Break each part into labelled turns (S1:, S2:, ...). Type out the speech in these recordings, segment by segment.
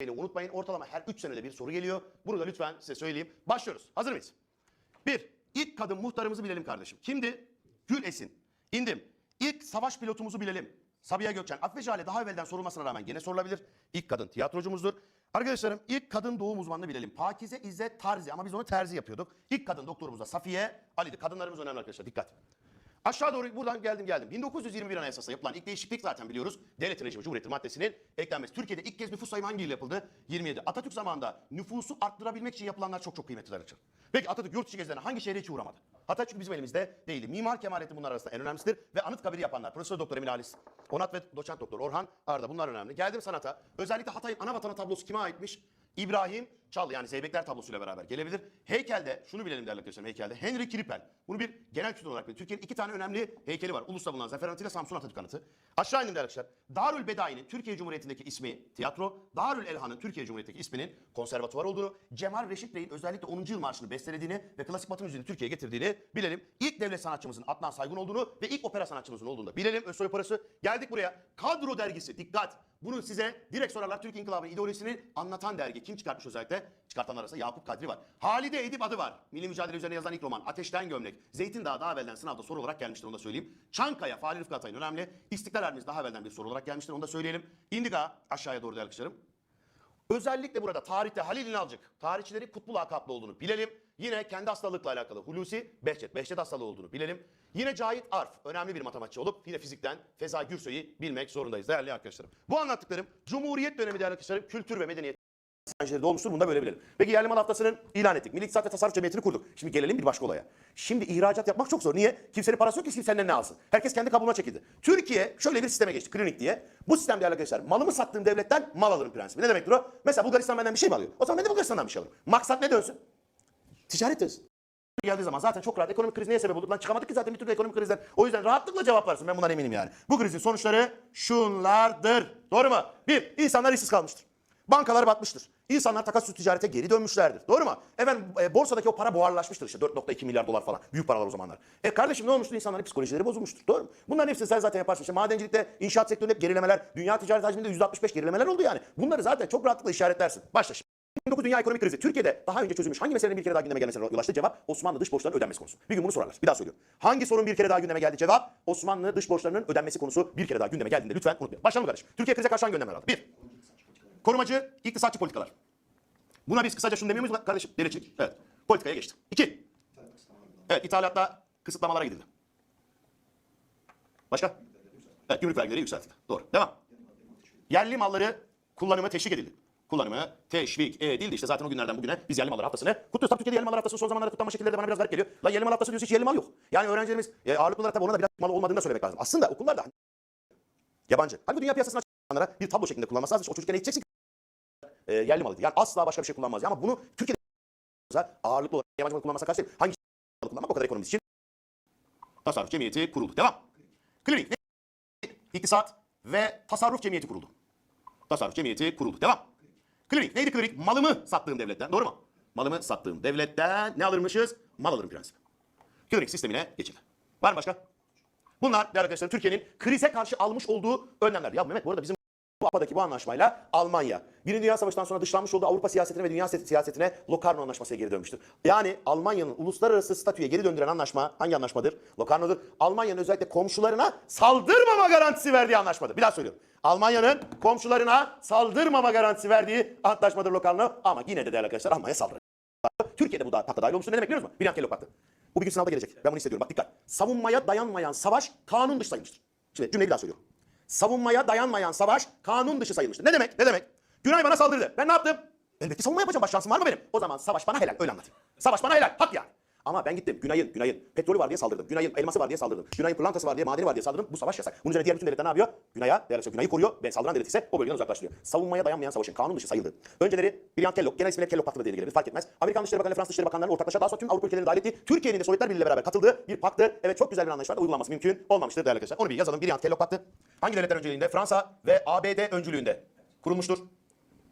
S1: Beni unutmayın ortalama her 3 senede bir soru geliyor. Bunu da lütfen size söyleyeyim. Başlıyoruz. Hazır mıyız? Bir, ilk kadın muhtarımızı bilelim kardeşim. Kimdi? Gül Esin. İndim. İlk savaş pilotumuzu bilelim. Sabiha Gökçen. Affe Jale daha evvelden sorulmasına rağmen gene sorulabilir. İlk kadın tiyatrocumuzdur. Arkadaşlarım ilk kadın doğum uzmanını bilelim. Pakize İzzet Tarzi ama biz onu terzi yapıyorduk. İlk kadın doktorumuz da Safiye Ali'di. Kadınlarımız önemli arkadaşlar dikkat. Aşağı doğru buradan geldim geldim. 1921 Anayasası yapılan ilk değişiklik zaten biliyoruz. Devlet rejimi Cumhuriyeti maddesinin eklenmesi. Türkiye'de ilk kez nüfus sayımı hangi yıl yapıldı? 27. Atatürk zamanında nüfusu arttırabilmek için yapılanlar çok çok kıymetliler için. Peki Atatürk yurt dışı gezilerine hangi şehre hiç uğramadı? Hatta çünkü bizim elimizde değildi. Mimar Kemalettin bunlar arasında en önemlisidir. Ve Anıtkabir'i yapanlar. Profesör Doktor Emin Halis, Onat ve Doçent Doktor Orhan Arda bunlar önemli. Geldim sanata. Özellikle Hatay'ın ana vatanı tablosu kime aitmiş? İbrahim Çallı yani Zeybekler tablosuyla beraber gelebilir. Heykelde şunu bilelim değerli arkadaşlarım heykelde. Henry Kripel. Bunu bir genel kültür olarak bilelim. Türkiye'nin iki tane önemli heykeli var. Ulus'ta bulunan Zafer Anıtı ile Samsun Atatürk Anıtı. Aşağı indim değerli arkadaşlar. Darül Bedai'nin Türkiye Cumhuriyeti'ndeki ismi tiyatro. Darül Elhan'ın Türkiye Cumhuriyeti'ndeki isminin konservatuvar olduğunu. Cemal Reşit Bey'in özellikle 10. yıl marşını bestelediğini ve klasik batı müziğini Türkiye'ye getirdiğini bilelim. İlk devlet sanatçımızın Adnan Saygun olduğunu ve ilk opera sanatçımızın olduğunu da bilelim. Özsoy Operası. Geldik buraya. Kadro dergisi. Dikkat. Bunu size direkt sorarlar. Türk İnkılabı'nın ideolojisini anlatan dergi. Kim çıkartmış özellikle? Çıkartanlar arasında Yakup Kadri var. Halide Edip adı var. Milli mücadele üzerine yazılan ilk roman. Ateşten Gömlek. Zeytin Dağı daha evvelden sınavda soru olarak gelmiştir onu da söyleyeyim. Çankaya, Fahri Rıfkı Atay'ın önemli. İstiklal Ermeniz daha evvelden bir soru olarak gelmiştir onu da söyleyelim. İndiga aşağıya doğru değerli arkadaşlarım. Özellikle burada tarihte Halil İnalcık, tarihçileri kutbu lakaplı olduğunu bilelim. Yine kendi hastalıkla alakalı Hulusi Behçet, Behçet hastalığı olduğunu bilelim. Yine Cahit Arf, önemli bir matematikçi olup yine fizikten Feza Gürsöy'ü bilmek zorundayız değerli arkadaşlarım. Bu anlattıklarım Cumhuriyet dönemi değerli arkadaşlarım kültür ve medeniyet öğrencileri de olmuştur. Bunu da böyle bilelim. Peki yerli mal haftasının ilan ettik. Milli İktisat ve Tasarruf Cemiyeti'ni kurduk. Şimdi gelelim bir başka olaya. Şimdi ihracat yapmak çok zor. Niye? Kimsenin parası yok ki kimsenin ne alsın. Herkes kendi kabuğuna çekildi. Türkiye şöyle bir sisteme geçti. Klinik diye. Bu sistem değerli arkadaşlar malımı sattığım devletten mal alırım prensibi. Ne demektir o? Mesela Bulgaristan benden bir şey mi alıyor? O zaman ben de Bulgaristan'dan bir şey alırım. Maksat ne dönsün? Ticaret dönsün. Geldiği zaman zaten çok rahat ekonomik kriz neye sebep oldu? Lan çıkamadık ki zaten bir türlü ekonomik krizden. O yüzden rahatlıkla cevaplarsın. Ben bundan eminim yani. Bu krizin sonuçları şunlardır. Doğru mu? Bir, insanlar işsiz kalmıştır. Bankalar batmıştır. İnsanlar takas ticarete geri dönmüşlerdir. Doğru mu? Efendim e, borsadaki o para buharlaşmıştır işte 4.2 milyar dolar falan. Büyük paralar o zamanlar. E kardeşim ne olmuştur? İnsanların psikolojileri bozulmuştur. Doğru mu? Bunların hepsini sen zaten yaparsın. İşte madencilikte, inşaat sektöründe hep gerilemeler, dünya ticaret hacminde %65 gerilemeler oldu yani. Bunları zaten çok rahatlıkla işaretlersin. Başla şimdi. 19 Dünya Ekonomik Krizi. Türkiye'de daha önce çözülmüş hangi meselenin bir kere daha gündeme gelmesine yol açtı? Cevap Osmanlı dış borçlarının ödenmesi konusu. Bir gün bunu sorarlar. Bir daha söylüyorum. Hangi sorun bir kere daha gündeme geldi? Cevap Osmanlı dış borçlarının ödenmesi konusu bir kere daha gündeme geldiğinde lütfen unutmayın. Başlayalım. Türkiye krize karşı hangi önlemler aldı? Bir, korumacı, iktisatçı politikalar. Buna biz kısaca şunu demiyor muyuz kardeşim? Devletçilik. Evet. Politikaya geçtik. İki, evet ithalatta kısıtlamalara gidildi. Başka? Evet gümrük vergileri yükseltildi. Doğru. Devam. Yerli malları kullanımı teşvik edildi. Kullanımı teşvik edildi. İşte zaten o günlerden bugüne biz yerli mallar haftasını kutluyoruz. Tabii Türkiye'de yerli mallar haftası son zamanlarda kutlanma şekilleri de bana biraz garip geliyor. Lan yerli mal haftası diyorsun hiç yerli mal yok. Yani öğrencilerimiz e, ağırlıklı olarak tabii ona da biraz mal olmadığını da söylemek lazım. Aslında okullarda yabancı. Bu dünya piyasasına bir tablo şeklinde kullanması lazım. O çocukken eğiteceksin e, yerli malıydı. Yani asla başka bir şey kullanmaz. Ama bunu Türkiye'de ağırlıklı olarak yabancı mal kullanmasa karşı. Hangi malı kullanmak o kadar ekonomimiz için tasarruf cemiyeti kuruldu. Devam. Klinik. Ne? İktisat ve tasarruf cemiyeti kuruldu. Tasarruf cemiyeti kuruldu. Devam. Klinik. Neydi klinik? Malımı sattığım devletten. Doğru mu? Malımı sattığım devletten ne alırmışız? Mal alırım prensibi. Klinik sistemine geçildi. Var mı başka? Bunlar değerli arkadaşlar Türkiye'nin krize karşı almış olduğu önlemler. Ya Mehmet bu arada bizim bu APA'daki bu anlaşmayla Almanya Birinci Dünya Savaşı'ndan sonra dışlanmış olduğu Avrupa siyasetine ve dünya siya- siyasetine Locarno Anlaşması'ya geri dönmüştür. Yani Almanya'nın uluslararası statüye geri döndüren anlaşma hangi anlaşmadır? Locarno'dur. Almanya'nın özellikle komşularına saldırmama garantisi verdiği anlaşmadır. Bir daha söylüyorum. Almanya'nın komşularına saldırmama garantisi verdiği antlaşmadır Locarno ama yine de değerli arkadaşlar Almanya saldırır. Türkiye'de bu da pakta dahil olmuştur. Ne demek biliyor musun? Bir Kellogg. Bu bir gün sınavda gelecek. Ben bunu hissediyorum. Bak dikkat. Savunmaya dayanmayan savaş kanun dışı sayılmıştır. Şimdi cümleyi bir daha söylüyorum. Savunmaya dayanmayan savaş kanun dışı sayılmıştır. Ne demek? Ne demek? Günay bana saldırdı. Ben ne yaptım? Elbette savunma yapacağım. Baş şansım var mı benim? O zaman savaş bana helal. Öyle anlatayım. Savaş bana helal. Hak yani. Ama ben gittim Günay'ın, Günay'ın petrolü var diye saldırdım. Günay'ın elması var diye saldırdım. Günay'ın pırlantası var diye, madeni var diye saldırdım. Bu savaş yasak. Bunun üzerine diğer bütün devletler ne yapıyor? Günay'a, değerli Günay'ı koruyor ve saldıran devlet ise o bölgeden uzaklaştırıyor. Savunmaya dayanmayan savaşın kanun dışı sayıldı. Önceleri Brian Kellogg, genel ismiyle Kellogg Paktı diye gelebilir fark etmez. Amerikan Dışişleri Bakanı, Fransız Dışişleri Bakanları ortaklaşa daha sonra tüm Avrupa ülkelerini dahil ettiği Türkiye'nin de Sovyetler Birliği ile beraber katıldığı bir paktı. Evet çok güzel bir anlayış var. Uygulanması mümkün olmamıştır değerli arkadaşlar. Onu bir yazalım. Brian Kellogg Paktı. Hangi devletler öncülüğünde? Fransa ve ABD öncülüğünde kurulmuştur.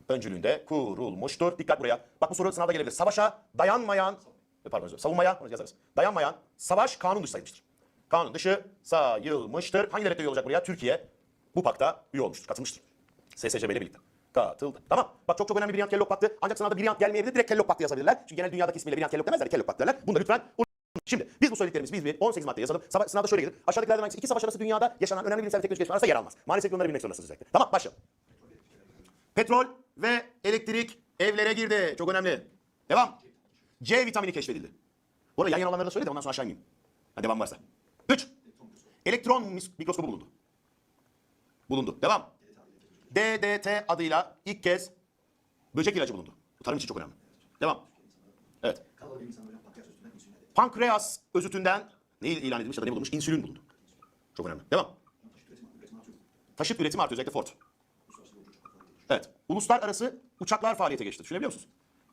S1: Öncülüğünde kurulmuştur. Dikkat buraya. Bak bu soru sınavda gelebilir. Savaşa dayanmayan pardon özür savunmaya bunu yazarız. Dayanmayan savaş kanun dışı sayılmıştır. Kanun dışı sayılmıştır. Hangi devlette üye olacak buraya? Türkiye bu pakta üye olmuştur, katılmıştır. SSCB ile birlikte. katıldı. Tamam. Bak çok çok önemli bir Brilliant Kellogg battı. Ancak sınavda Brilliant gelmeyebilir. Direkt Kellogg battı yazabilirler. Çünkü genel dünyadaki ismiyle Brilliant Kellogg demezler. Kellogg battı derler. Bunu da lütfen. Şimdi biz bu söylediklerimiz biz bir 18 madde yazalım. Sava- Sınavda şöyle gelir. Aşağıdakilerden hangisi iki savaş arası dünyada yaşanan önemli bilimsel ve teknolojik gelişmeler arasında yer almaz. Maalesef ki onları bilmek zorundasınız özellikle. Tamam başlayalım. Petrol ve elektrik evlere girdi. Çok önemli. Devam. C vitamini keşfedildi. Bu arada yan yana olanları da söyle de ondan sonra aşağı ineyim. Ha, devam varsa. 3. Elektron mikroskobu bulundu. Bulundu. Devam. DDT adıyla ilk kez böcek ilacı bulundu. Bu tarım için çok önemli. Devam. Evet. Pankreas özütünden ne ilan edilmiş ya da ne bulunmuş? İnsülin bulundu. Çok önemli. Devam. Taşıt üretimi artıyor özellikle Ford. Evet. Uluslararası uçaklar faaliyete geçti. Düşünebiliyor musunuz?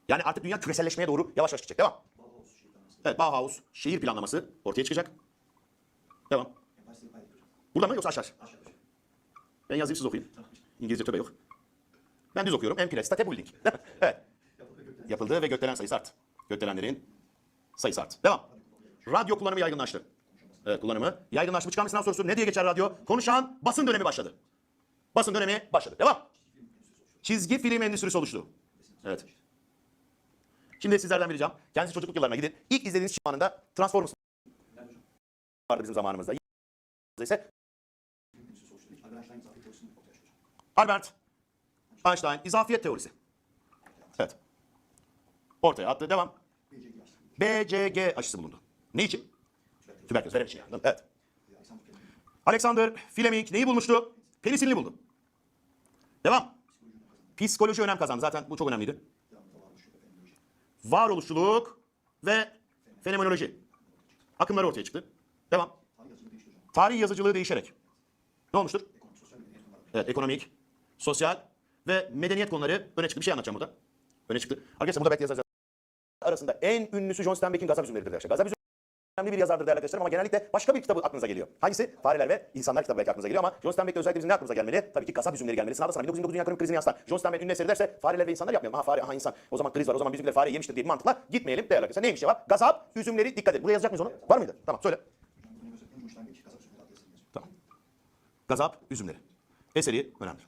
S1: Yani artık dünya küreselleşmeye doğru yavaş yavaş gidecek. Devam. Evet Bauhaus şehir planlaması ortaya çıkacak. Devam. Burada mı yoksa aşağı? Ben yazayım siz okuyun. İngilizce töbe yok. Ben düz okuyorum. Empire State Building. Evet. Yapıldı ve gökdelen sayısı arttı. Gökdelenlerin sayısı arttı. Devam. Radyo kullanımı yaygınlaştı. Evet kullanımı yaygınlaştı. Çıkan bir sınav sorusu ne diye geçer radyo? Konuşan basın dönemi başladı. Basın dönemi başladı. Devam. Çizgi film endüstrisi oluştu. Evet. Şimdi sizlerden bir ricam. Kendinizi çocukluk yıllarına gidin. İlk izlediğiniz zamanında Transformers vardı bizim zamanımızda. ise Albert Einstein izafiyet teorisi. Evet. Ortaya attı. Devam. BCG aşısı bulundu. Ne için? Tüberküloz veren için. Evet. Alexander Fleming neyi bulmuştu? Penisilini buldu. Devam. Psikoloji önem kazandı. Zaten bu çok önemliydi. Varoluşçuluk ve fenomenoloji. Akımları ortaya çıktı. Devam. Tarih yazıcılığı değişerek. Ne olmuştur? Evet, ekonomik, sosyal ve medeniyet konuları öne çıktı. Bir şey anlatacağım burada. Öne çıktı. Arkadaşlar burada belki yazarlar arasında en ünlüsü John Steinbeck'in Gazap Üzümleri'dir arkadaşlar. Gazap önemli bir yazardır değerli arkadaşlar ama genellikle başka bir kitabı aklınıza geliyor. Hangisi? Fareler ve İnsanlar kitabı belki aklınıza geliyor ama John Steinbeck'te özellikle bizim ne aklımıza gelmeli? Tabii ki Gazap Üzümleri gelmeli. Sınavda sana 1929 Dünya Ekonomik Krizi'ni yansıtan John Steinbeck ünlü eseri derse fareler ve insanlar yapmayalım. Ha fare, ha insan. O zaman kriz var. O zaman bizimkiler fare yemiştir diye bir mantıkla gitmeyelim değerli arkadaşlar. Neymiş ya var? Gazap Üzümleri dikkat edin. Buraya yazacak mıyız onu? Var mıydı? Tamam söyle. Tamam. Gazap Üzümleri. Eseri önemli.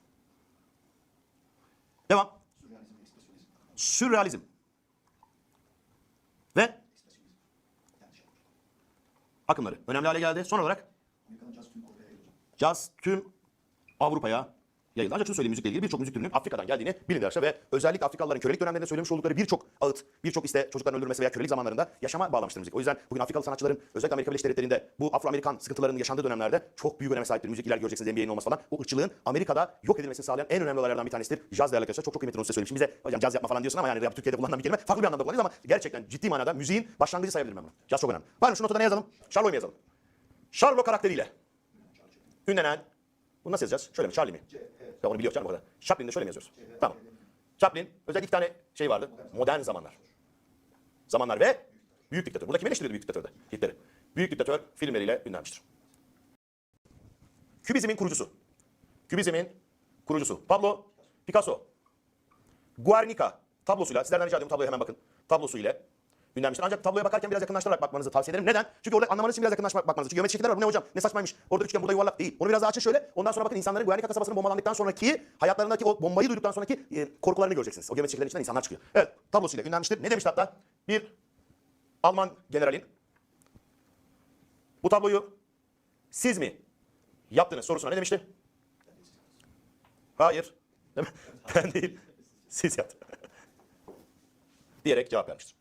S1: Devam. Sürrealizm. Ve akımları önemli hale geldi. Son olarak caz tüm Avrupa'ya yayıldı. Ancak şunu söyleyeyim müzikle ilgili birçok müzik türünün Afrika'dan geldiğini bilin arkadaşlar ve özellikle Afrikalıların kölelik dönemlerinde söylemiş oldukları birçok ağıt, birçok işte çocukların öldürülmesi veya kölelik zamanlarında yaşama bağlamıştır müzik. O yüzden bugün Afrikalı sanatçıların özellikle Amerika Birleşik Devletleri'nde bu Afro-Amerikan sıkıntılarının yaşandığı dönemlerde çok büyük öneme sahiptir. Müzik iler göreceksiniz NBA'nin olması falan. O ırkçılığın Amerika'da yok edilmesini sağlayan en önemli olaylardan bir tanesidir. Caz değerli arkadaşlar. Çok çok kıymetli onu size söyleyeyim. Şimdi bize hocam caz yapma falan diyorsun ama yani rap Türkiye'de kullanılan bir kelime. Farklı bir anlamda kullanıyoruz ama gerçekten ciddi manada müziğin başlangıcı sayabilirim ben bunu. Caz çok önemli. Bari şu notada ne yazalım? Charlo'yu yazalım? Charlo karakteriyle ünlenen bunu nasıl yazacağız? Şöyle mi? Charlie mi? Ya onu biliyor canım o. Chaplin'de şöyle mi yazıyoruz? Tamam. Chaplin özellikle iki tane şey vardı. Modern zamanlar. Zamanlar ve Büyük Diktatör. Burada kim eleştiriyordu Büyük Diktatör'de? Hitler'i. Büyük Diktatör filmleriyle ünlenmiştir. Kübizmin kurucusu. Kübizmin kurucusu. Pablo Picasso. Guernica tablosuyla, sizlerden rica ediyorum tabloya hemen bakın. Tablosu ile ünlenmiştir. Ancak tabloya bakarken biraz yakınlaştırarak bakmanızı tavsiye ederim. Neden? Çünkü orada anlamanız için biraz yakınlaşmak bakmanız. Çünkü geometrik şekiller var. Bu ne hocam? Ne saçmaymış. Orada üçgen, burada yuvarlak değil. Onu biraz daha açın şöyle. Ondan sonra bakın insanların Guernica kasabasının bombalandıktan sonraki hayatlarındaki o bombayı duyduktan sonraki e, korkularını göreceksiniz. O geometrik şekillerin içinden insanlar çıkıyor. Evet, tablosuyla ünlenmiştir. Ne demişti hatta? Bir Alman generalin bu tabloyu siz mi yaptınız sorusuna ne demişti? Hayır. Ben değil. Siz yaptınız. Diyerek cevap vermiştir.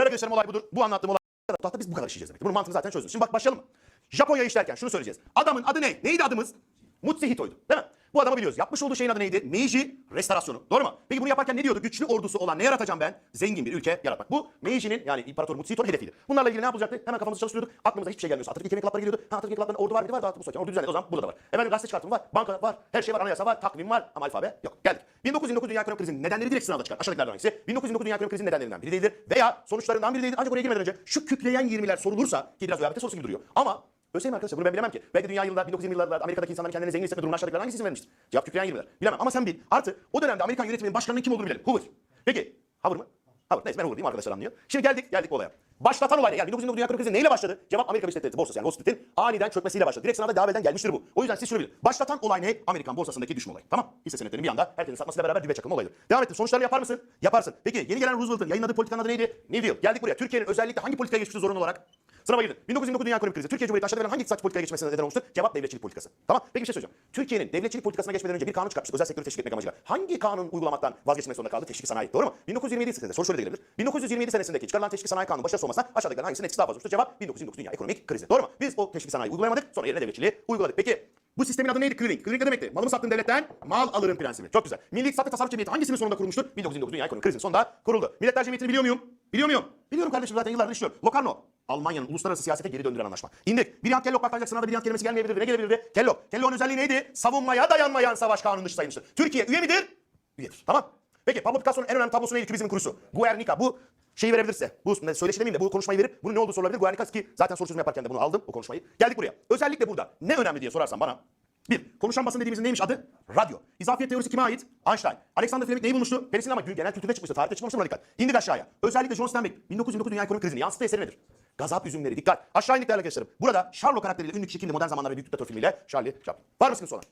S1: Değerli arkadaşlarım olay budur. Bu anlattığım olay tahta biz bu kadar işleyeceğiz demek. Bunun mantığını zaten çözdük. Şimdi bak başlayalım? Japonya işlerken şunu söyleyeceğiz. Adamın adı ne? Neydi adımız? Mutsuhito'ydu. Değil mi? Bu adamı biliyoruz. Yapmış olduğu şeyin adı neydi? Meiji restorasyonu. Doğru mu? Peki bunu yaparken ne diyordu? Güçlü ordusu olan ne yaratacağım ben? Zengin bir ülke yaratmak. Bu Meiji'nin yani İmparator Mutsuhito'nun hedefiydi. Bunlarla ilgili ne yapılacaktı? Hemen kafamızı çalıştırıyorduk. Aklımıza hiçbir şey gelmiyorsa. Atatürk yemek klapları geliyordu. Ha Atatürk yemek ordu var mıydı? Var. Bu soyacağım. Ordu düzenledi. O zaman burada da var. Efendim gazete çıkartımı var. Banka var. Her şey var. Anayasa var. Takvim var. Ama alfabe yok. Geldik. 1929 Dünya Ekonomik Krizi'nin nedenleri direkt sınavda çıkar. Aşağıdakilerden hangisi? 1929 Dünya Ekonomik Krizi'nin nedenlerinden biri değildir. Veya sonuçlarından biri değildir. Ancak oraya girmeden önce şu kükreyen 20'ler sorulursa ki biraz ÖYBT sorusu gibi duruyor. Ama Ölseyim arkadaşlar bunu ben bilemem ki. Belki dünya yıllar 1920 yıllarda Amerika'daki insanların kendilerini zengin hissetme durumuna aşağıdakilerden hangisi izin vermiştir? Cevap kükreyen 20'ler. Bilemem ama sen bil. Artı o dönemde Amerikan yönetiminin başkanının kim olduğunu bilelim. Hoover. Peki Hoover mı? Bak neyse ben uğurlayayım arkadaşlar anlıyor. Şimdi geldik geldik olaya. Başlatan olay ne? Yani 1929 Dünya Krizi neyle başladı? Cevap Amerika Birleşik Devletleri borsası yani Wall Street'in aniden çökmesiyle başladı. Direkt sınavda devam eden gelmiştir bu. O yüzden siz şunu bilin. Başlatan olay ne? Amerikan borsasındaki düşme olayı. Tamam. Hisse senetlerinin bir anda herkesin satmasıyla beraber dibe çakılma olayıdır. Devam ettim. Sonuçlarını yapar mısın? Yaparsın. Peki yeni gelen Roosevelt'ın yayınladığı politikanın adı neydi? New Deal. Geldik buraya. Türkiye'nin özellikle hangi politikaya geçmişti zorunlu olarak? Sınava girdin. 1929 Dünya Ekonomik Krizi. Türkiye Cumhuriyeti aşağıda hangi iktisat politikaya geçmesine neden olmuştur? Cevap devletçilik politikası. Tamam. Peki bir şey söyleyeceğim. Türkiye'nin devletçilik politikasına geçmeden önce bir kanun çıkartmıştık. Özel sektörü teşvik etmek amacıyla. Hangi kanun uygulamaktan vazgeçmek zorunda kaldı? Teşvik sanayi. Doğru mu? 1927 senesinde. Soru şöyle de gelebilir. 1927 senesindeki çıkarılan teşvik sanayi kanunu başarısız olmasa aşağıdakilerden hangisinin etkisi daha fazla olmuştur? Cevap 1929 Dünya Ekonomik Krizi. Doğru mu? Biz o teşvik sanayi uygulayamadık. Sonra yerine devletçiliği uyguladık. Peki bu sistemin adı neydi? Clearing. Clearing ne demekti? Malımı sattığın devletten mal alırım prensibi. Çok güzel. Milli ve Tasarruf Cemiyeti hangisinin sonunda kurulmuştur? 1929 Dünya Ekonomik Krizi'nin sonunda kuruldu. Milletler Cemiyeti'ni biliyor muyum? Biliyor muyum? Biliyorum kardeşim zaten yıllardır işliyorum. Locarno. Almanya'nın uluslararası siyasete geri döndüren anlaşma. İndik. Bir an Kellogg bakacak sınavda bir an kelimesi gelmeyebilirdi. Ne gelebilirdi? Kellogg. Kellogg'un özelliği neydi? Savunmaya dayanmayan savaş kanunu dışı sayılmıştır. Türkiye üye midir? Üyedir. Tamam. Peki Pablo Picasso'nun en önemli tablosu neydi? Kübizmin kurusu. Guernica. Bu şeyi verebilirse, bu söyleşi demeyeyim de bu konuşmayı verip bunun ne olduğu sorulabilir. Guernica ki zaten soru çözümü yaparken de bunu aldım o konuşmayı. Geldik buraya. Özellikle burada ne önemli diye sorarsan bana. Bir, konuşan basın dediğimizin neymiş adı? Radyo. İzafiyet teorisi kime ait? Einstein. Alexander Fleming neyi bulmuştu? Penicillin ama genel kültürde çıkmıştı. Tarihte çıkmamıştı buna dikkat. İndik aşağıya. Özellikle John Steinbeck 1929 Dünya Ekonomik Krizi'ni yansıttığı eseri nedir? Gazap üzümleri. Dikkat. Aşağı indik değerli arkadaşlarım. Burada Charlo karakteriyle ünlü kişi kimdi? Modern zamanlar ve büyük diktatör filmiyle Charlie Chaplin. Var mısınız sonra?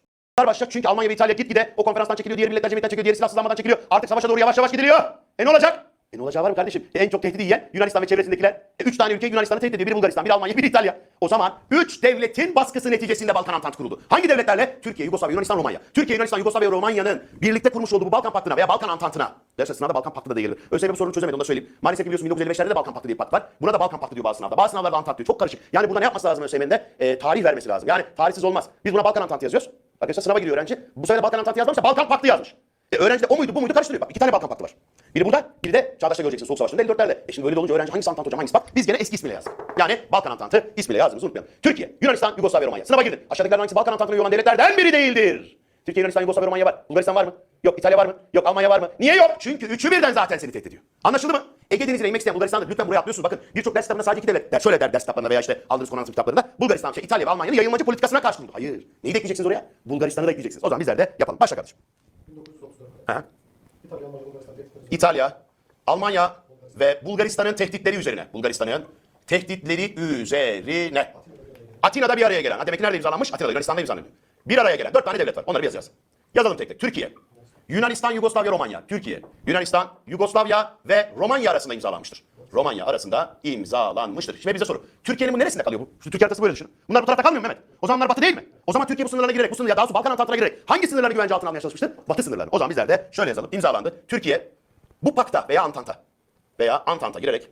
S1: Başlayacak çünkü Almanya ve İtalya gitgide o konferanstan çekiliyor, diğer milletler cemiyetinden çekiliyor, diğeri silahsızlanmadan çekiliyor. Artık savaşa doğru yavaş yavaş gidiliyor. E ne olacak? E ne olacağı var mı kardeşim? E en çok tehdidi yiyen Yunanistan ve çevresindekiler. E üç tane ülke Yunanistan'ı tehdit ediyor. Biri Bulgaristan, biri Almanya, biri İtalya. O zaman üç devletin baskısı neticesinde Balkan Antantı kuruldu. Hangi devletlerle? Türkiye, Yugoslavya, Yunanistan, Romanya. Türkiye, Yunanistan, Yugoslavya ve Romanya'nın birlikte kurmuş olduğu bu Balkan Paktı'na veya Balkan Antantı'na. Derse sınavda Balkan Paktı da değil. Bu sorunu çözemedim onu da söyleyeyim. Maalesef biliyorsun 1955'lerde de Balkan Paktı diye bir pakt var. Buna da Balkan Paktı diyor bazı sınavda. Bazı sınavlarda Antant diyor. Çok karışık. Yani burada ne yapması lazım ÖSYM'nin de? E, tarih vermesi lazım. Yani tarihsiz olmaz. Biz buna Balkan Antantı yazıyoruz. Arkadaşlar sınava giriyor öğrenci. Bu sefer Balkan Antantı yazmamış da Balkan Paktı yazmış. E, öğrenci de o muydu bu muydu karıştırıyor. Bak iki tane Balkan Paktı var. Biri burada, biri de Çağdaş'ta göreceksin Soğuk Savaşı'nda 54'lerde. E şimdi böyle de olunca öğrenci hangisi Antant hocam hangisi bak? Biz gene eski ismiyle yazdık. Yani Balkan Antantı ismiyle yazdığımızı unutmayalım. Türkiye, Yunanistan, Yugoslavya, Romanya. Sınava girdin. Aşağıdakilerden hangisi Balkan Antantı'na üye olan devletlerden biri değildir? Türkiye, Yunanistan, Yugoslavya, Romanya var. Bulgaristan var mı? Yok. İtalya var mı? Yok. Almanya var mı? Niye yok? Çünkü üçü birden zaten seni tehdit ediyor. Anlaşıldı mı? Ege Denizi'ne inmek isteyen Bulgaristan'da lütfen buraya atlıyorsunuz. Bakın birçok ders kitaplarında sadece iki devlet. Der, şöyle der ders kitaplarında veya işte aldığınız konu anlatım kitaplarında. Bulgaristan, şey, İtalya ve Almanya'nın yayılmacı politikasına karşı durdu. Hayır. Neyi de ekleyeceksiniz oraya? Bulgaristan'ı da ekleyeceksiniz. O zaman bizler de yapalım. Başla kardeşim.
S2: 1934'te
S1: Aha.
S2: İtalya, Almanya, Bulgaristan tehditleri.
S1: İtalya, Almanya ve Bulgaristan'ın tehditleri üzerine. Bulgaristan'ın tehditleri üzerine. Atina'da bir araya gelen. Ha, Demek ki nerede imzalanmış? Atina'da, Yunanistan'da imzalanıyor. Bir araya gelen. Dört tane devlet var. Onları bir yazacağız. Yazalım tek tek. Türkiye, Yunanistan, Yugoslavya, Romanya. Türkiye, Yunanistan, Yugoslavya ve Romanya arasında imzalanmıştır. Romanya arasında imzalanmıştır. Şimdi bize soru. Türkiye'nin bu neresinde kalıyor bu? Şu Türkiye haritası böyle düşünün. Bunlar bu tarafta kalmıyor mu Mehmet? O zaman bunlar batı değil mi? O zaman Türkiye bu sınırlara girerek, bu sınır ya daha doğrusu Balkan Antantı'na girerek hangi sınırları güvence altına almaya çalışmıştır? Batı sınırlarını. O zaman bizler de şöyle yazalım. İmzalandı. Türkiye bu pakta veya Antanta veya Antanta girerek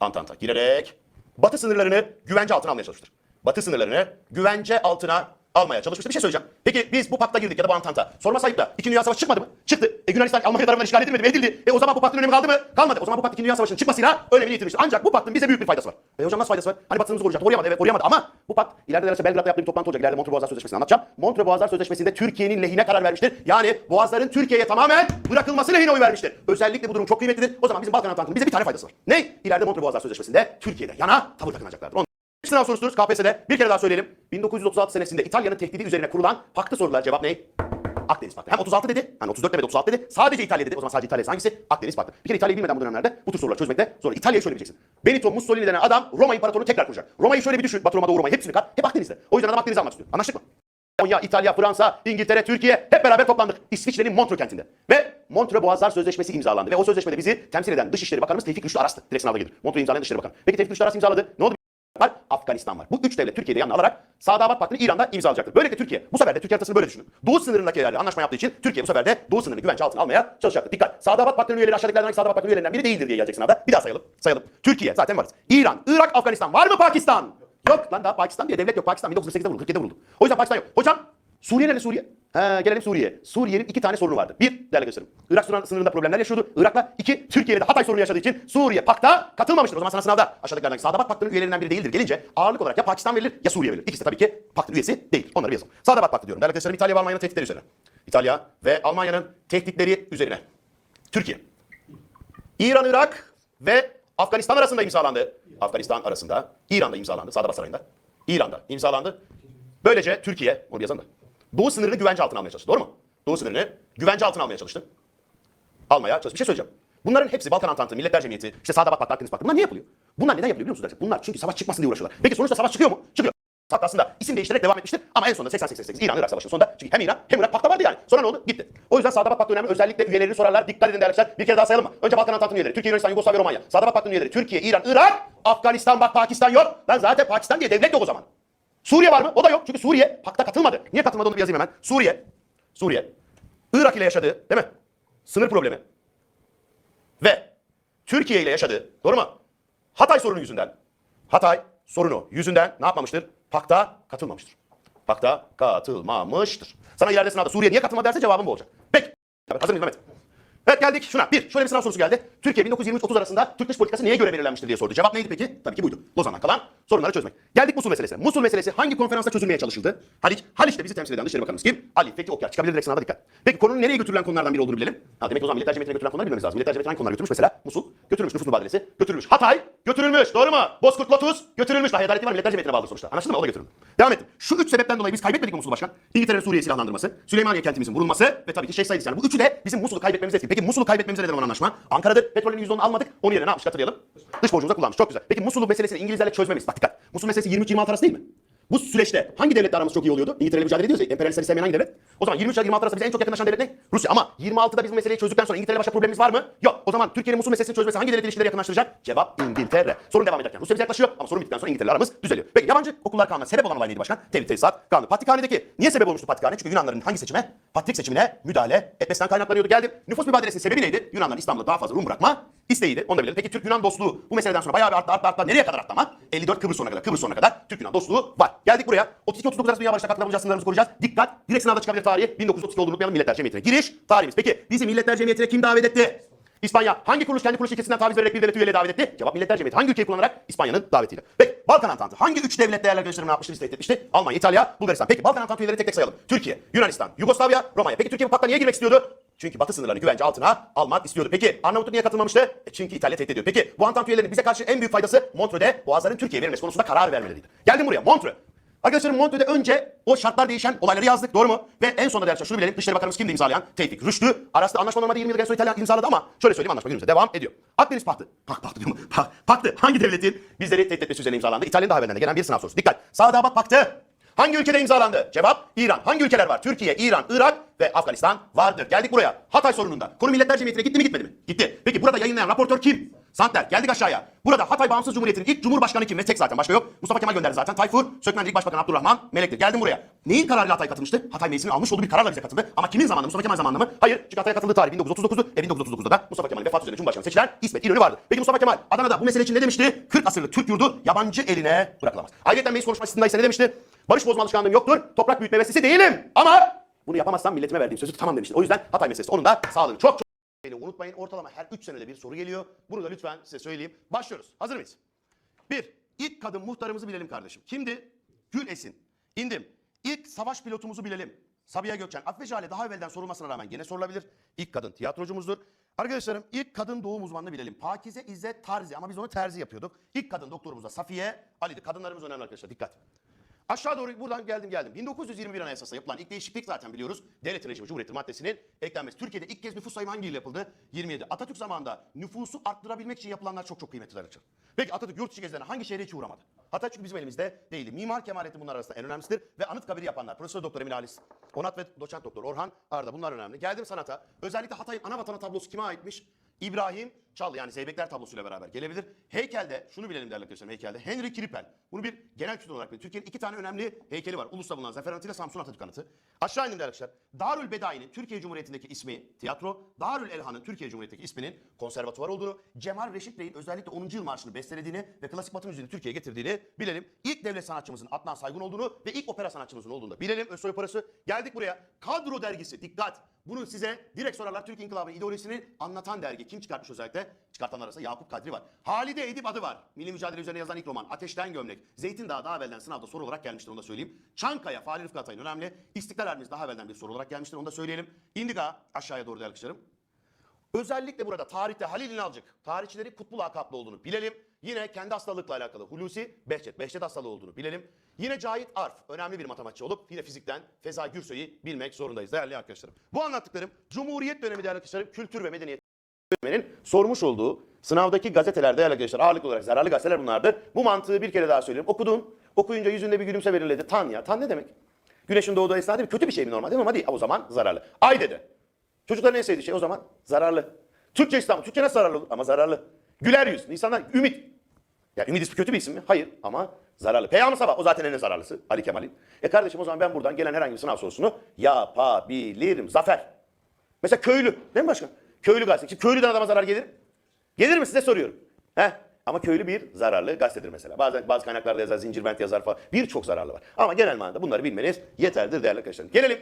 S1: Antanta girerek Batı sınırlarını güvence altına almaya çalışmıştır. Batı sınırlarını güvence altına almaya çalışmıştır. Bir şey söyleyeceğim. Peki biz bu pakta girdik ya da bu Antanta. Sorma sayıp da İkinci Dünya Savaşı çıkmadı mı? Çıktı. E Yunanistan Almanya tarafından işgal edilmedi mi? Edildi. E o zaman bu paktın önemi kaldı mı? Kalmadı. O zaman bu pakt İkinci Dünya Savaşı'nın çıkmasıyla önemini yitirmiştir. Ancak bu paktın bize büyük bir faydası var. E hocam nasıl faydası var? Hani batı sınırımızı koruyacaktı. Koruyamadı. Evet koruyamadı ama bu pakt ileride derse Belgrad'da yaptığı bir toplantı olacak. İleride Montreux Boğazlar Sözleşmesi'ni anlatacağım. Montreux Boğazlar Sözleşmesi'nde Türkiye'nin lehine karar vermiştir. Yani boğazların Türkiye'ye tamamen bırakılması lehine oy vermiştir. Özellikle bu durum çok kıymetlidir. O zaman bizim Balkan Antantı'nın bize bir tane faydası var. Ne? İleride Montreux Boğazlar Sözleşmesi'nde Türkiye'de yana tavır takınacaklardır. Sınav sorusudur KPSS'de. Bir kere daha söyleyelim. 1936 senesinde İtalya'nın tehdidi üzerine kurulan paktı sorular cevap ne? Akdeniz Paktı. Hem 36 dedi, hani 34 demedi 36 dedi. Sadece İtalya dedi. O zaman sadece İtalya hangisi? Akdeniz Paktı. Bir kere İtalya'yı bilmeden bu dönemlerde bu tür soruları çözmekte zor. İtalya'yı şöyle bileceksin. Benito Mussolini denen adam Roma İmparatorluğunu tekrar kuracak. Roma'yı şöyle bir düşün. Batı Roma, Doğu Roma'yı hepsini kat. Hep Akdeniz'de. O yüzden adam Akdeniz'i almak istiyor. Anlaştık mı? Konya, İtalya, Fransa, İngiltere, Türkiye hep beraber toplandık. İsviçre'nin Montreux kentinde. Ve Montreux Boğazlar Sözleşmesi imzalandı. Ve o sözleşmede bizi temsil eden Dışişleri Bakanımız Tevfik Güçlü Aras'tı. Direkt sınavda gelir. Montreux imzalayan Dışişleri Bakanı. Peki Tevfik Güçlü Aras imzaladı. Ne oldu? Var, Afganistan var. Bu üç devlet Türkiye'de yanına alarak Sadabat Paktı'nı İran'da imzalayacaktır. Böylelikle Türkiye bu sefer de Türkiye haritasını böyle düşünün. Doğu sınırındaki yerlerle anlaşma yaptığı için Türkiye bu sefer de Doğu sınırını güvence altına almaya çalışacaktır. Dikkat. Sadabat Paktı'nın üyeleri aşağıdakilerden hangi Sadabat Paktı'nın üyelerinden biri değildir diye gelecek sınavda. Bir daha sayalım. Sayalım. Türkiye zaten varız. İran, Irak, Afganistan. Var mı Pakistan? Yok lan daha Pakistan diye devlet yok. Pakistan 1948'de vuruldu. 47'de vuruldu. O yüzden Pakistan yok. Hocam Suriye nerede Suriye? He, gelelim Suriye. Suriye'nin iki tane sorunu vardı. Bir, değerli arkadaşlarım. Irak sınırında problemler yaşıyordu. Irak'la. iki Türkiye'de de Hatay sorunu yaşadığı için Suriye pakta katılmamıştır. O zaman sana sınavda aşağıdakilerden Sadabat Paktı'nın üyelerinden biri değildir. Gelince ağırlık olarak ya Pakistan verilir ya Suriye verilir. İkisi de tabii ki paktın üyesi değil. Onları bir yazalım. Sadabat Paktı diyorum. Değerli arkadaşlarım İtalya ve Almanya'nın tehditleri üzerine. İtalya ve Almanya'nın tehditleri üzerine. Türkiye. İran, Irak ve Afganistan arasında imzalandı. Afganistan arasında. İran'da imzalandı. Sadabat Sarayı'nda. İran'da imzalandı. Böylece Türkiye, onu yazalım da. Doğu sınırını güvence altına almaya çalıştı. Doğru mu? Doğu sınırını güvence altına almaya çalıştı. Almaya çalıştı. Bir şey söyleyeceğim. Bunların hepsi Balkan Antantı, Milletler Cemiyeti, işte Sağda Bak Bak Akdeniz Paktı. Bunlar niye yapılıyor? Bunlar neden yapılıyor biliyor musunuz? Bunlar çünkü savaş çıkmasın diye uğraşıyorlar. Peki sonuçta savaş çıkıyor mu? Çıkıyor. Hatta aslında isim değiştirerek devam etmiştir ama en sonunda 80-88 İran-Irak Savaşı'nın sonunda çünkü hem İran hem Irak pakta vardı yani. Sonra ne oldu? Gitti. O yüzden Sağda Bak Paktı önemli. Özellikle üyelerini sorarlar. Dikkat edin değerli. Bir kere daha sayalım mı? Önce Balkan Antantı'nın üyeleri. Türkiye, Yunanistan, Yugoslavya, Romanya. Sağda Bak Paktı'nın üyeleri. Türkiye, İran, Irak, Afganistan, bak Pakistan yok. Lan zaten Pakistan diye devlet yok o zaman. Suriye var mı? O da yok. Çünkü Suriye pakta katılmadı. Niye katılmadı onu bir yazayım hemen. Suriye. Suriye. Irak ile yaşadığı, değil mi? Sınır problemi. Ve Türkiye ile yaşadığı, doğru mu? Hatay sorunu yüzünden. Hatay sorunu yüzünden ne yapmamıştır? Pakta katılmamıştır. Pakta katılmamıştır. Sana ileride sınavda Suriye niye katılmadı derse cevabım bu olacak. Peki. Hazır mıyız Mehmet? Evet geldik şuna. Bir, şöyle bir sınav sorusu geldi. Türkiye 1923-30 arasında Türk dış politikası neye göre belirlenmiştir diye sordu. Cevap neydi peki? Tabii ki buydu. Lozan'dan kalan sorunları çözmek. Geldik Musul meselesine. Musul meselesi hangi konferansta çözülmeye çalışıldı? Haliç, Haliç'te bizi temsil eden Dışişleri Bakanımız kim? Ali Fethi Okyar. Çıkabilir direkt sınavda dikkat. Peki konunun nereye götürülen konulardan biri olduğunu bilelim. Ha, demek o zaman Milletler Cemiyeti'ne götürülen konuları bilmemiz lazım. Milletler Cemiyeti hangi konular götürmüş? Mesela Musul götürülmüş. Nüfus mübadelesi götürülmüş. Hatay götürülmüş. Doğru mu? Bozkurt Lotus götürülmüş. Daha adaleti var. Milletler Cemiyeti'ne bağlı sonuçta. Anlaşıldı mı? O da götürüldü. Devam ettim. Şu üç sebepten dolayı biz kaybetmedik mi Musul Başkan? İngiltere'nin Suriye silahlandırması, Süleymaniye kentimizin vurulması ve tabii ki Şeyh Said isyanı. Bu üçü de bizim Musul'u kaybetmemize etkili. Peki Musul'u kaybetmemize neden olan anlaşma? Ankara'dır. Petrolün %10'unu almadık. Onun yerine ne yapmış hatırlayalım. Dış borcumuza kullanmış. Çok güzel. Peki Musul'u meselesini İngilizlerle çözmemiz. Bak dikkat. Musul meselesi 23-26 arası değil mi? Bu süreçte hangi devletle aramız çok iyi oluyordu? İngiltere mücadele ediyoruz ya. Emperyalistleri sevmeyen hangi devlet? O zaman 23 ile 26 arasında bize en çok yakınlaşan devlet ne? Rusya. Ama 26'da biz bu meseleyi çözdükten sonra İngiltere ile başka problemimiz var mı? Yok. O zaman Türkiye'nin Musul meselesini çözmesi hangi devlet ilişkileri yakınlaştıracak? Cevap İngiltere. Sorun devam ederken Rusya bize yaklaşıyor ama sorun bittikten sonra İngiltere aramız düzeliyor. Peki yabancı okullar kanununa sebep olan olay neydi başkan? Tevhid tesisat kanunu. Patrikhane'deki niye sebep olmuştu Patrikhane? Çünkü Yunanların hangi seçime? Patrik seçimine müdahale etmesinden kaynaklanıyordu. Geldim. Nüfus mübadelesinin sebebi neydi? Yunanların İstanbul'da daha fazla Rum bırakma isteğiydi. Onu da bilelim. Peki Türk-Yunan dostluğu bu meseleden sonra bayağı bir arttı arttı arttı. Nereye kadar arttı ama? 54 Kıbrıs sonuna kadar. Kıbrıs sonuna kadar Türk-Yunan dostluğu var. Geldik buraya. 32-39 arası Dünya Barışı'na katkıda. Sınırlarımızı koruyacağız. Dikkat. Direkt sınavda çıkabilir tarihi. 1932 olduğunu unutmayalım. Milletler Cemiyeti'ne giriş tarihimiz. Peki bizi Milletler Cemiyeti'ne kim davet etti? İspanya hangi kuruluş kendi kuruluş ilkesinden taviz vererek bir devlet üyeliğe davet etti? Cevap Milletler Cemiyeti. Hangi ülkeyi kullanarak? İspanya'nın davetiyle. Peki Balkan Antantı hangi üç devlet arkadaşlarım ne yapmıştı? Liste etmişti. Almanya, İtalya, Bulgaristan. Peki Balkan Antantı üyeleri tek tek sayalım. Türkiye, Yunanistan, Yugoslavya, Romanya. Peki Türkiye bu pakta niye girmek istiyordu? Çünkü Batı sınırlarını güvence altına almak istiyordu. Peki Arnavutluk niye katılmamıştı? E çünkü İtalya tehdit ediyor. Peki bu Antant üyelerinin bize karşı en büyük faydası Montreux'de Boğazların Türkiye'ye verilmesi konusunda karar vermeleriydi. Geldim buraya Montreux. Arkadaşlarım Montreux'de önce o şartlar değişen olayları yazdık doğru mu? Ve en sonunda dersen şunu bilelim Dışişleri Bakanımız kimdi imzalayan? Tevfik Rüştü. Arasında anlaşma normalde 20 yıl en son İtalya imzaladı ama şöyle söyleyeyim anlaşma günümüzde devam ediyor. Akdeniz Paktı. Pak, paktı diyorum. Pak, paktı. Hangi devletin bizleri tehdit etmesi üzerine imzalandı? İtalya'nın daha evvelden de gelen bir sınav sorusu. Dikkat. Sağda bak Paktı. Hangi ülkede imzalandı? Cevap İran. Hangi ülkeler var? Türkiye, İran, Irak ve Afganistan vardır. Geldik buraya. Hatay sorununda. Konu Milletler Cemiyeti'ne gitti mi gitmedi mi? Gitti. Peki burada yayınlayan raportör kim? Santler. Geldik aşağıya. Burada Hatay Bağımsız Cumhuriyeti'nin ilk Cumhurbaşkanı kim? Ve tek zaten başka yok. Mustafa Kemal gönderdi zaten. Tayfur, Sökmen'de ilk Başbakan Abdurrahman Melek'tir. Geldim buraya. Neyin kararıyla Hatay katılmıştı? Hatay Meclisi'nin almış olduğu bir kararla bize katıldı. Ama kimin zamanında? Mustafa Kemal zamanında mı? Hayır. Çünkü Hatay'a katıldığı tarih 1939'du. E 1939'da da Mustafa Kemal'in vefatı üzerine Cumhurbaşkanı seçilen İsmet İnönü vardı. Peki Mustafa Kemal Adana'da bu mesele için ne demişti? 40 asırlık Türk yurdu yabancı eline bırakılamaz. Ayrıca meclis konuşmasında ise ne demişti? Barış bozma alışkanlığım yoktur. Toprak büyütme meselesi değilim. Ama bunu yapamazsam milletime verdiğim sözü tamam demişti. O yüzden Hatay meselesi. Onun da sağlığını çok çok unutmayın ortalama her 3 senede bir soru geliyor. Bunu da lütfen size söyleyeyim. Başlıyoruz. Hazır mıyız? Bir, ilk kadın muhtarımızı bilelim kardeşim. Kimdi? Gül Esin. İndim. İlk savaş pilotumuzu bilelim. Sabiha Gökçen. Affe Jale daha evvelden sorulmasına rağmen gene sorulabilir. İlk kadın tiyatrocumuzdur. Arkadaşlarım ilk kadın doğum uzmanını bilelim. Pakize İzzet Tarzi ama biz onu terzi yapıyorduk. İlk kadın doktorumuz da Safiye Ali'di. Kadınlarımız önemli arkadaşlar dikkat. Aşağı doğru buradan geldim geldim. 1921 Anayasası yapılan ilk değişiklik zaten biliyoruz. Devlet rejimi Cumhuriyeti maddesinin eklenmesi. Türkiye'de ilk kez nüfus sayımı hangi yıl yapıldı? 27. Atatürk zamanında nüfusu arttırabilmek için yapılanlar çok çok kıymetli arkadaşlar. Peki Atatürk yurt dışı gezilerine hangi şehre hiç uğramadı? Hatta çünkü bizim elimizde değildi. Mimar Kemalettin bunlar arasında en önemlisidir. Ve Anıtkabir'i yapanlar. Profesör Doktor Emin Halis, Onat ve Doçent Doktor Orhan Arda bunlar önemli. Geldim sanata. Özellikle Hatay'ın ana vatanı tablosu kime aitmiş? İbrahim Çallı yani Zeybekler tablosuyla beraber gelebilir. Heykelde şunu bilelim değerli arkadaşlarım heykelde. Henry Kripel. Bunu bir genel kültür olarak bilelim. Türkiye'nin iki tane önemli heykeli var. Ulus'ta bulunan Zafer Anıtı ile Samsun Atatürk Anıtı. Aşağı indim değerli arkadaşlar. Darül Bedai'nin Türkiye Cumhuriyeti'ndeki ismi tiyatro. Darül Elhan'ın Türkiye Cumhuriyeti'ndeki isminin konservatuvar olduğunu. Cemal Reşit Bey'in özellikle 10. yıl marşını bestelediğini ve klasik batı müziğini Türkiye'ye getirdiğini bilelim. İlk devlet sanatçımızın Adnan Saygun olduğunu ve ilk opera sanatçımızın olduğunu da bilelim. Özsoy Parası. Geldik buraya. Kadro dergisi. Dikkat. Bunu size direkt sorarlar. Türk İnkılabı'nın ideolojisini anlatan dergi. Kim çıkartmış özellikle? Çıkartanlar arasında Yakup Kadri var. Halide Edip adı var. Milli mücadele üzerine yazılan ilk roman. Ateşten Gömlek. Zeytin Dağı daha evvelden sınavda soru olarak gelmiştir onu da söyleyeyim. Çankaya, Fahri Rıfkı Atay'ın önemli. İstiklal Ermeniz daha evvelden bir soru olarak gelmiştir onu da söyleyelim. İndiga aşağıya doğru değerli arkadaşlarım. Özellikle burada tarihte Halil İnalcık, tarihçileri kutbu lakaplı olduğunu bilelim. Yine kendi hastalıkla alakalı Hulusi Behçet, Behçet hastalığı olduğunu bilelim. Yine Cahit Arf, önemli bir matematikçi olup yine fizikten Feza Gürsoy'u bilmek zorundayız değerli arkadaşlarım. Bu anlattıklarım Cumhuriyet dönemi değerli arkadaşlarım kültür ve medeniyet öğretmenin sormuş olduğu sınavdaki gazetelerde değerli arkadaşlar ağırlıklı olarak zararlı gazeteler bunlardır. Bu mantığı bir kere daha söyleyeyim. Okudun, okuyunca yüzünde bir gülümse belirledi. Tan ya. Tan ne demek? Güneşin doğduğu esnada bir kötü bir şey mi normal değil mi? Ama değil. O zaman zararlı. Ay dedi. Çocukların en sevdiği şey o zaman zararlı. Türkçe İslam. Türkçe nasıl zararlı olur? Ama zararlı. Güler yüz. İnsanlar ümit. Ya Ümit ismi kötü bir isim mi? Hayır ama zararlı. Peyami Sabah o zaten en zararlısı Ali Kemal'in. E kardeşim o zaman ben buradan gelen herhangi bir sınav sorusunu yapabilirim. Zafer. Mesela köylü. Değil mi başkan? Köylü gazete. Şimdi köylüden adama zarar gelir? Gelir mi size soruyorum. Heh. Ama köylü bir zararlı gazetedir mesela. Bazen bazı kaynaklarda yazar, zincirbent yazar falan. Birçok zararlı var. Ama genel manada bunları bilmeniz yeterlidir değerli arkadaşlarım. Gelelim.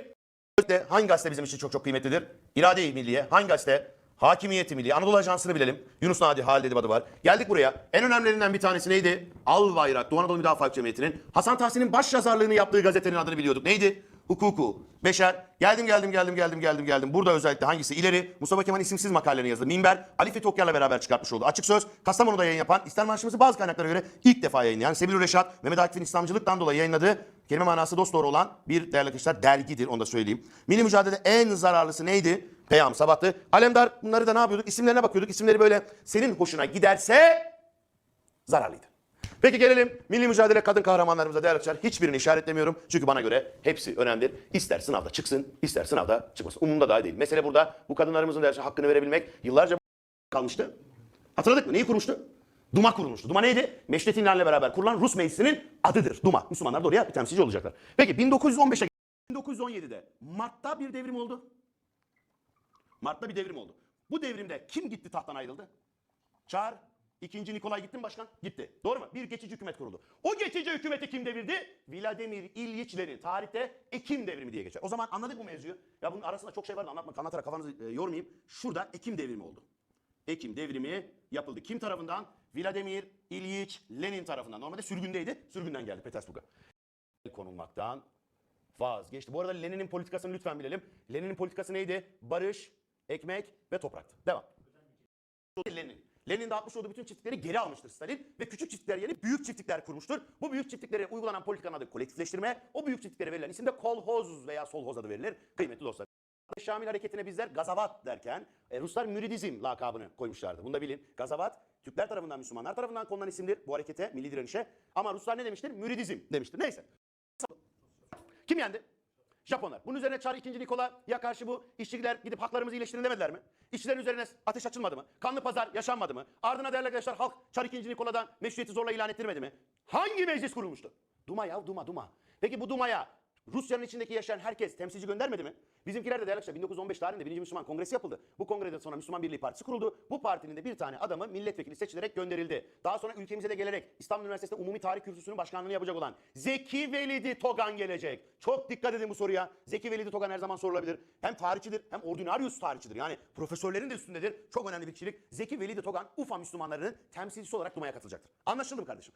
S1: Özellikle hangi gazete bizim için çok çok kıymetlidir? İrade-i Milliye. Hangi gazete? Hakimiyeti Milliye. Anadolu Ajansı'nı bilelim. Yunus Nadi Halil Edibadı var. Geldik buraya. En önemlilerinden bir tanesi neydi? Al Bayrak, Doğu Anadolu Müdafaa Cemiyeti'nin Hasan Tahsin'in baş yazarlığını yaptığı gazetenin adını biliyorduk. Neydi? Hukuku. Beşer. Geldim geldim geldim geldim geldim geldim. Burada özellikle hangisi? İleri. Mustafa Kemal isimsiz makalelerini yazdı. Minber. Ali Fethi Okyar'la beraber çıkartmış oldu. Açık Söz. Kastamonu'da yayın yapan. İster Marşımızı bazı kaynaklara göre ilk defa yayınlayan. Sebil Reşat. Mehmet Akif'in İslamcılıktan dolayı yayınladığı kelime manası dost doğru olan bir değerli arkadaşlar dergidir. Onu da söyleyeyim. Milli mücadelede en zararlısı neydi? Peyam Sabahtı. Alemdar bunları da ne yapıyorduk? İsimlerine bakıyorduk. İsimleri böyle senin hoşuna giderse zararlıydı. Peki gelelim milli mücadele kadın kahramanlarımıza değerli arkadaşlar. Hiçbirini işaretlemiyorum. Çünkü bana göre hepsi önemlidir. İster sınavda çıksın, ister sınavda çıkmasın. Umurumda dahi değil. Mesele burada bu kadınlarımızın değerli hakkını verebilmek. Yıllarca kalmıştı. Hatırladık mı? Neyi kurmuştu? Duma kurulmuştu. Duma neydi? Meşret İlhan'la beraber kurulan Rus meclisinin adıdır. Duma. Müslümanlar da oraya bir temsilci olacaklar. Peki 1915'e 1917'de Mart'ta bir devrim oldu. Mart'ta bir devrim oldu. Bu devrimde kim gitti tahttan ayrıldı? Çar, ikinci Nikolay gitti mi başkan? Gitti. Doğru mu? Bir geçici hükümet kuruldu. O geçici hükümeti kim devirdi? Vladimir İlyiç Lenin. Tarihte Ekim devrimi diye geçer. O zaman anladık bu mevzuyu. Ya bunun arasında çok şey var da anlatmak, anlatarak kafanızı e, yormayayım. Şurada Ekim devrimi oldu. Ekim devrimi yapıldı. Kim tarafından? Vladimir İlyiç Lenin tarafından. Normalde sürgündeydi. Sürgünden geldi Petersburg'a. Konulmaktan vazgeçti. Bu arada Lenin'in politikasını lütfen bilelim. Lenin'in politikası neydi? Barış, ekmek ve topraktı. Devam. Lenin. Lenin de atmış olduğu bütün çiftlikleri geri almıştır Stalin ve küçük çiftlikler yerine büyük çiftlikler kurmuştur. Bu büyük çiftliklere uygulanan politikanın adı kolektifleştirme. O büyük çiftliklere verilen isim de kolhoz veya solhoz adı verilir. Kıymetli dostlar. Şamil hareketine bizler gazavat derken e, Ruslar müridizm lakabını koymuşlardı. Bunu da bilin. Gazavat Türkler tarafından Müslümanlar tarafından konulan isimdir bu harekete, milli direnişe. Ama Ruslar ne demiştir? Müridizm demiştir. Neyse. Kim yendi? Japonlar. Bunun üzerine Çar 2. Nikola'ya karşı bu işçiler gidip haklarımızı iyileştirin demediler mi? İşçilerin üzerine ateş açılmadı mı? Kanlı pazar yaşanmadı mı? Ardına değerli arkadaşlar halk Çar 2. Nikola'dan meşruiyeti zorla ilan ettirmedi mi? Hangi meclis kurulmuştu? Duma ya Duma Duma. Peki bu Duma'ya Rusya'nın içindeki yaşayan herkes temsilci göndermedi mi? Bizimkiler de değerli arkadaşlar 1915 tarihinde 1. Müslüman Kongresi yapıldı. Bu kongreden sonra Müslüman Birliği Partisi kuruldu. Bu partinin de bir tane adamı milletvekili seçilerek gönderildi. Daha sonra ülkemize de gelerek İstanbul Üniversitesi'nde Umumi Tarih Kürsüsü'nün başkanlığını yapacak olan Zeki Velidi Togan gelecek. Çok dikkat edin bu soruya. Zeki Velidi Togan her zaman sorulabilir. Hem tarihçidir hem ordinarius tarihçidir. Yani profesörlerin de üstündedir. Çok önemli bir kişilik. Zeki Velidi Togan Ufa Müslümanlarının temsilcisi olarak Duma'ya katılacaktır. Anlaşıldı mı kardeşim?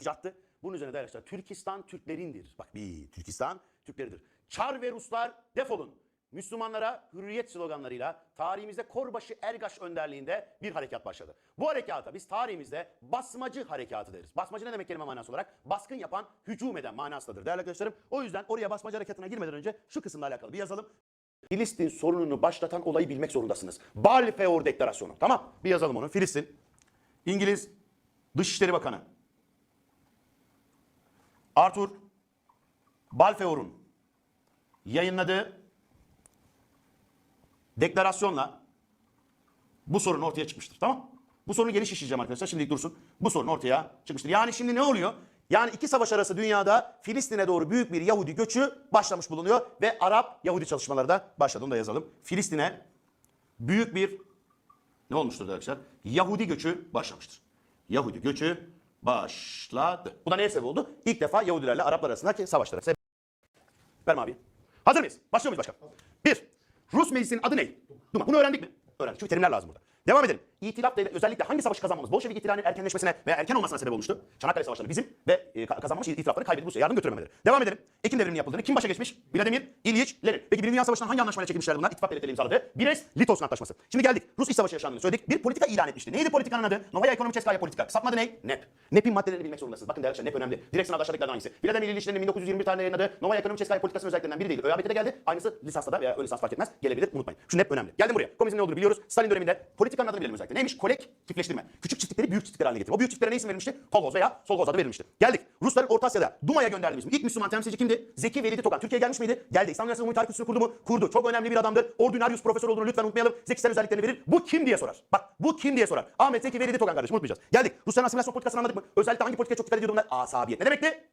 S1: Cattı. Bunun üzerine arkadaşlar Türkistan Türklerindir. Bak bir Türkistan Türkleridir. Çar ve Ruslar defolun. Müslümanlara hürriyet sloganlarıyla tarihimizde Korbaşı Ergaş önderliğinde bir harekat başladı. Bu harekata biz tarihimizde basmacı harekatı deriz. Basmacı ne demek kelime manası olarak? Baskın yapan, hücum eden manasındadır değerli arkadaşlarım. O yüzden oraya basmacı harekatına girmeden önce şu kısımla alakalı bir yazalım. Filistin sorununu başlatan olayı bilmek zorundasınız. Balfour Deklarasyonu. Tamam bir yazalım onu. Filistin. İngiliz Dışişleri Bakanı. Arthur Balfour'un yayınladığı deklarasyonla bu sorun ortaya çıkmıştır. Tamam? Bu sorunu geniş işleyeceğim arkadaşlar. Şimdilik dursun. Bu sorun ortaya çıkmıştır. Yani şimdi ne oluyor? Yani iki savaş arası dünyada Filistin'e doğru büyük bir Yahudi göçü başlamış bulunuyor ve Arap Yahudi çalışmaları da başladı. Onu da yazalım. Filistin'e büyük bir ne olmuştur arkadaşlar? Yahudi göçü başlamıştır. Yahudi göçü başladı. Bu da neye sebep oldu? İlk defa Yahudilerle Araplar arasındaki savaşlara sebep. Verme abi. Hazır mıyız? Başlıyor muyuz başkan? Bir. Rus meclisinin adı ne? Duma. Bunu öğrendik mi? Öğrendik. Çünkü terimler lazım burada. Devam edelim. İtilaf devlet özellikle hangi savaşı kazanmamız Bolşevik ihtilalinin erkenleşmesine veya erken olmasına sebep olmuştu? Çanakkale Savaşları bizim ve e, ka- kazanmış itilafları kaybedip Rusya'ya yardım götürememeleri. Devam edelim. Ekim devriminin yapıldığını kim başa geçmiş? Vladimir İlyich Lenin. Peki Birinci Dünya Savaşı'ndan hangi anlaşmayla çekilmişler bunlar? İttifak devletleri imzaladı. Brest-Litovsk Antlaşması. Şimdi geldik. Rus İç Savaşı yaşandığını söyledik. Bir politika ilan etmişti. Neydi politikanın adı? Novaya Ekonomicheskaya politika. Kısaltma adı ne? NEP. NEP'in maddelerini bilmek zorundasınız. Bakın değerli arkadaşlar NEP önemli. Direkt sınavda aşağıdakilerden hangisi? Vladimir İlyic'in 1921 tarihinde yayınladığı Novaya Ekonomicheskaya politikasının özelliklerinden biri değil. ÖAB'de de geldi. Aynısı lisansta da veya ön lisans fark etmez. Gelebilir. Unutmayın. Şu NEP önemli. Geldim buraya. Komünizmin ne olduğunu biliyoruz. Stalin döneminde politikanın adını bilelim özellikle. Neymiş? Kolektifleştirme. Küçük çiftlikleri büyük çiftlikler haline getirme. O büyük çiftliklere ne isim verilmişti? Kolhoz veya Solhoz adı verilmişti. Geldik. Rusların Orta Asya'da Duma'ya gönderdiğimiz ilk Müslüman temsilci kimdi? Zeki Velidi Tokan. Türkiye'ye gelmiş miydi? Geldi. İstanbul Üniversitesi Umumi Tarih kurdu mu? Kurdu. Çok önemli bir adamdı. Ordinarius profesör olduğunu lütfen unutmayalım. Zeki sen özelliklerini verir. Bu kim diye sorar. Bak bu kim diye sorar. Ahmet Zeki Velidi Tokan kardeşim unutmayacağız. Geldik. Rusların asimilasyon politikasını anladık mı? Özellikle hangi politikaya çok dikkat ediyordu bunlar? Asabiyet. Ne demekti?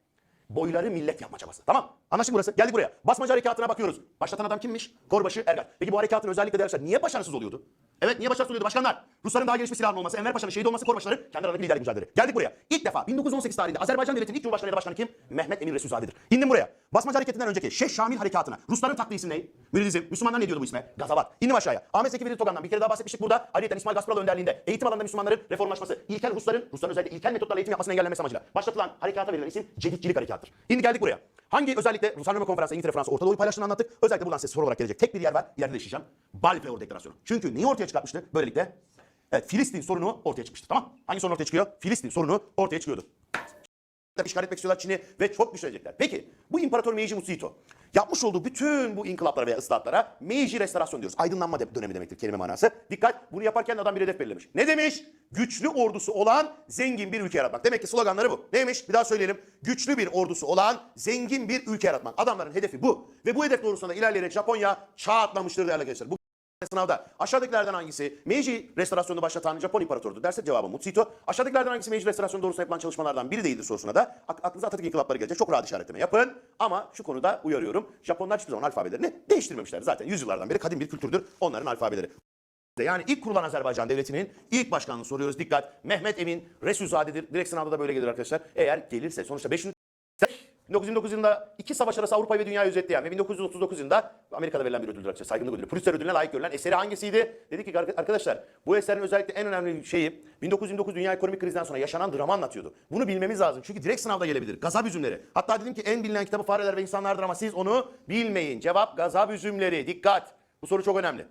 S1: Boyları millet yapma çabası. Tamam. Anlaştık burası. Geldik buraya. Basmacı harekatına bakıyoruz. Başlatan adam kimmiş? Korbaşı Ergal. Peki bu harekatın özellikle derler niye başarısız oluyordu? Evet niye başarısız oluyordu başkanlar? Rusların daha gelişmiş silahının olması, Enver Paşa'nın şehit olması, Korbaşları kendi aralarındaki liderlik mücadeleleri. Geldik buraya. İlk defa 1918 tarihinde Azerbaycan Devleti'nin ilk Cumhurbaşkanı ya da başkanı kim? Mehmet Emin Resulzade'dir. İndim buraya. Basmacı hareketinden önceki Şeyh Şamil harekatına. Rusların taktığı isim ne? Müridizm. Müslümanlar ne diyordu bu isme? Gazavat. İndim aşağıya. Ahmet Zeki Veli Togan'dan bir kere daha bahsetmiştik burada. Ayrıca İsmail Gaspral önderliğinde eğitim alanında Müslümanların reformlaşması, ilkel Rusların, Rusların özellikle ilkel metotlarla eğitim yapmasını engellenmesi amacıyla başlatılan harekata verilen isim Ceditçilik Harekatı'dır. Şimdi geldik buraya. Hangi özellikle Ruslar Roma Konferansı, İngiltere, Fransa, Orta Doğu'yu paylaştığını anlattık. Özellikle buradan size soru olarak gelecek tek bir yer var. İleride de işleyeceğim. Balfour Deklarasyonu. Çünkü neyi ortaya çıkartmıştı? Böylelikle evet, Filistin sorunu ortaya çıkmıştı. Tamam. Hangi sorun ortaya çıkıyor? Filistin sorunu ortaya çıkıyordu işgal etmek istiyorlar Çin'i ve çok güçlenecekler. Peki bu İmparator Meiji Mutsuhito yapmış olduğu bütün bu inkılaplara veya ıslahatlara Meiji restorasyon diyoruz. Aydınlanma dönemi demektir kelime manası. Dikkat bunu yaparken adam bir hedef belirlemiş. Ne demiş? Güçlü ordusu olan zengin bir ülke yaratmak. Demek ki sloganları bu. Neymiş? Bir daha söyleyelim. Güçlü bir ordusu olan zengin bir ülke yaratmak. Adamların hedefi bu. Ve bu hedef doğrultusunda ilerleyerek Japonya çağ atlamıştır değerli arkadaşlar. Bu sınavda aşağıdakilerden hangisi Meiji restorasyonunu başlatan Japon imparatorudur derse cevabı Mutsuhito. Aşağıdakilerden hangisi Meiji restorasyonu doğrusunda yapılan çalışmalardan biri değildir sorusuna da ak- aklınıza Atatürk inkılapları gelecek. Çok rahat işaretleme yapın. Ama şu konuda uyarıyorum. Japonlar hiçbir zaman alfabelerini değiştirmemişler. Zaten yüzyıllardan beri kadim bir kültürdür onların alfabeleri. Yani ilk kurulan Azerbaycan Devleti'nin ilk başkanını soruyoruz. Dikkat. Mehmet Emin Resulzade'dir. Direkt sınavda da böyle gelir arkadaşlar. Eğer gelirse sonuçta 5. 1929 yılında iki savaş arası Avrupa'yı ve dünyayı özetleyen ve 1939 yılında Amerika'da verilen bir ödüldür arkadaşlar. Saygınlık ödülü. Pulitzer ödülüne layık görülen eseri hangisiydi? Dedi ki arkadaşlar bu eserin özellikle en önemli şeyi 1929 dünya ekonomik krizden sonra yaşanan dramı anlatıyordu. Bunu bilmemiz lazım. Çünkü direkt sınavda gelebilir. Gazap üzümleri. Hatta dedim ki en bilinen kitabı Fareler ve İnsanlardır ama siz onu bilmeyin. Cevap gazap üzümleri. Dikkat. Bu soru çok önemli.